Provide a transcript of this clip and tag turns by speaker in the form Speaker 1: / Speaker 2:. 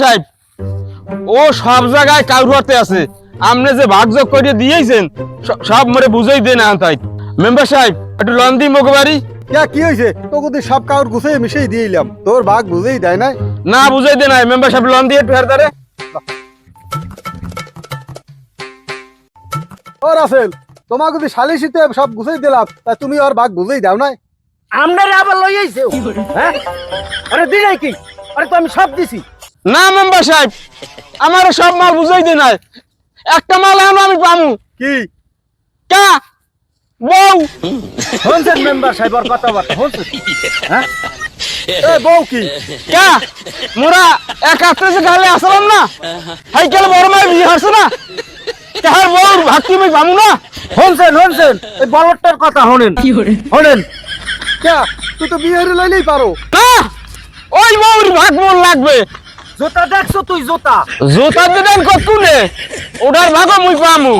Speaker 1: সাহেব ও সব জায়গায় কাউরতে আছে। আপনি যে ভাগযোগ করে দিয়েছেন সব মরে বুঝাই দেন তাই। মেম্বার সাহেব একটু লন দিই মোগবাড়ি
Speaker 2: কি হয়েছে তোকে সব কাগজ গুছিয়ে মিশিয়ে দিয়ে এলাম। তোর ভাগ বুঝেই দেয় না
Speaker 1: না বুঝাই দেন মেম্বার সাহেব একটু হেরদারে
Speaker 2: ও রাসেল তোমাকে যদি সালিশিতে সব গুছিয়ে দিলাম তা তুমি ওর ভাগ বুঝেই দাও নাই?
Speaker 3: আমনারে আবার লই আইছে? ও। হ্যাঁ? আরে দিলাই কি? আরে তো আমি সব দিছি।
Speaker 1: না মেম্বার সাহেব আমার সব মাল বুঝাই দেন একটা মাল এখন আমি পামু।
Speaker 2: কি?
Speaker 1: কা? বউ।
Speaker 3: শুনছেন মেম্বার সাহেবর কথাবার্তা শুনছেন? হ্যাঁ?
Speaker 2: এ বউ কি?
Speaker 1: কা? মোরা এক হাতে যে গালে আসলাম না হাইকেল বড় মায়ের বিয়ে হচ্ছে না কাহার বউর ভাগ কি আমি পামু না।
Speaker 3: শুনছেন শুনছেন? এই বলটার কথা শুনেন। শুনেন।
Speaker 2: কে? তুই তো বিয়ে লইলেই পারো।
Speaker 1: না ওই বউর ভাগ মোর লাগবে।
Speaker 3: জোতা দেখছ তুই জোতা?
Speaker 1: জোতা দেন কত ওটার ভাগো মুই পামু।